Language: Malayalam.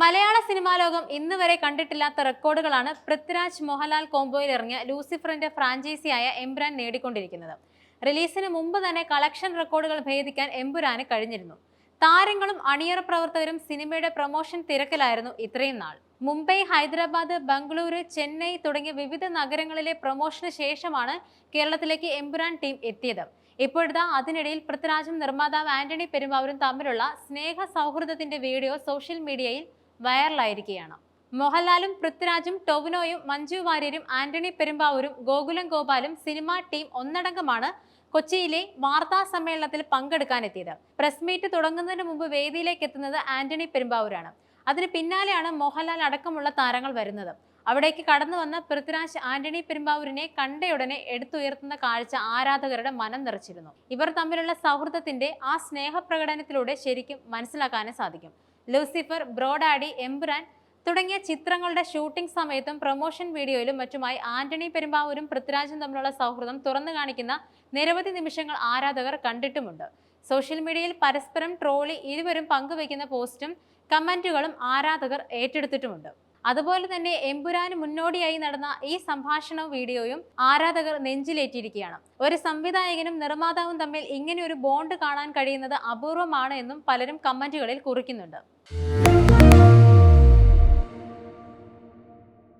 മലയാള സിനിമാ ലോകം ഇന്ന് വരെ കണ്ടിട്ടില്ലാത്ത റെക്കോർഡുകളാണ് പൃഥ്വിരാജ് മോഹൻലാൽ കോംബോയിൽ ഇറങ്ങിയ ലൂസിഫറിന്റെ ഫ്രാഞ്ചൈസിയായ എംബ്രാൻ നേടിക്കൊണ്ടിരിക്കുന്നത്. റിലീസിന് മുമ്പ് തന്നെ കളക്ഷൻ റെക്കോർഡുകൾ ഭേദിക്കാൻ എംബുരാന് കഴിഞ്ഞിരുന്നു. താരങ്ങളും അണിയറ പ്രവർത്തകരും സിനിമയുടെ പ്രൊമോഷൻ തിരക്കിലായിരുന്നു ഇത്രയും നാൾ. മുംബൈ ഹൈദരാബാദ് ബംഗളൂരു ചെന്നൈ തുടങ്ങിയ വിവിധ നഗരങ്ങളിലെ പ്രൊമോഷന് ശേഷമാണ് കേരളത്തിലേക്ക് എംബുരാൻ ടീം എത്തിയത്. ഇപ്പോഴത്തെ അതിനിടയിൽ പൃഥ്വിരാജും നിർമ്മാതാവ് ആന്റണി പെരുമാവരും തമ്മിലുള്ള സ്നേഹ സൗഹൃദത്തിന്റെ വീഡിയോ സോഷ്യൽ മീഡിയയിൽ വൈറലായിരിക്കുകയാണ്. മോഹൻലാലും പൃഥ്വിരാജും ടൊവിനോയും മഞ്ജു വാര്യരും ആന്റണി പെരുമ്പാവൂരും ഗോകുലം ഗോപാലും സിനിമാ ടീം ഒന്നടങ്കമാണ് കൊച്ചിയിലെ വാർത്താ സമ്മേളനത്തിൽ പങ്കെടുക്കാനെത്തിയത്. പ്രസ് മീറ്റ് തുടങ്ങുന്നതിന് മുമ്പ് വേദിയിലേക്ക് എത്തുന്നത് ആന്റണി പെരുമ്പാവൂരാണ്. അതിന് പിന്നാലെയാണ് മോഹൻലാൽ അടക്കമുള്ള താരങ്ങൾ വരുന്നത്. അവിടേക്ക് കടന്നു വന്ന പൃഥ്വിരാജ് ആന്റണി പെരുമ്പാവൂരിനെ കണ്ടയുടനെ എടുത്തുയർത്തുന്ന കാഴ്ച ആരാധകരുടെ മനം നിറച്ചിരുന്നു. ഇവർ തമ്മിലുള്ള സൗഹൃദത്തിന്റെ ആ സ്നേഹപ്രകടനത്തിലൂടെ ശരിക്കും മനസ്സിലാക്കാനും സാധിക്കും. ലൂസിഫർ ബ്രോഡാഡി എംബ്രാൻ തുടങ്ങിയ ചിത്രങ്ങളുടെ ഷൂട്ടിംഗ് സമയത്തും പ്രൊമോഷൻ വീഡിയോയിലും മറ്റുമായി ആന്റണി പെരുമ്പാവൂരും പൃഥ്വിരാജും തമ്മിലുള്ള സൗഹൃദം തുറന്നു കാണിക്കുന്ന നിരവധി നിമിഷങ്ങൾ ആരാധകർ കണ്ടിട്ടുമുണ്ട്. സോഷ്യൽ മീഡിയയിൽ പരസ്പരം ട്രോളി ഇരുവരും പങ്കുവയ്ക്കുന്ന പോസ്റ്റും കമന്റുകളും ആരാധകർ ഏറ്റെടുത്തിട്ടുമുണ്ട്. അതുപോലെ തന്നെ എമ്പുരാന് മുന്നോടിയായി നടന്ന ഈ സംഭാഷണ വീഡിയോയും ആരാധകർ നെഞ്ചിലേറ്റിയിരിക്കുകയാണ്. ഒരു സംവിധായകനും നിർമ്മാതാവും തമ്മിൽ ഇങ്ങനെ ഒരു ബോണ്ട് കാണാൻ കഴിയുന്നത് അപൂർവമാണ് എന്നും പലരും കമന്റുകളിൽ കുറിക്കുന്നുണ്ട്.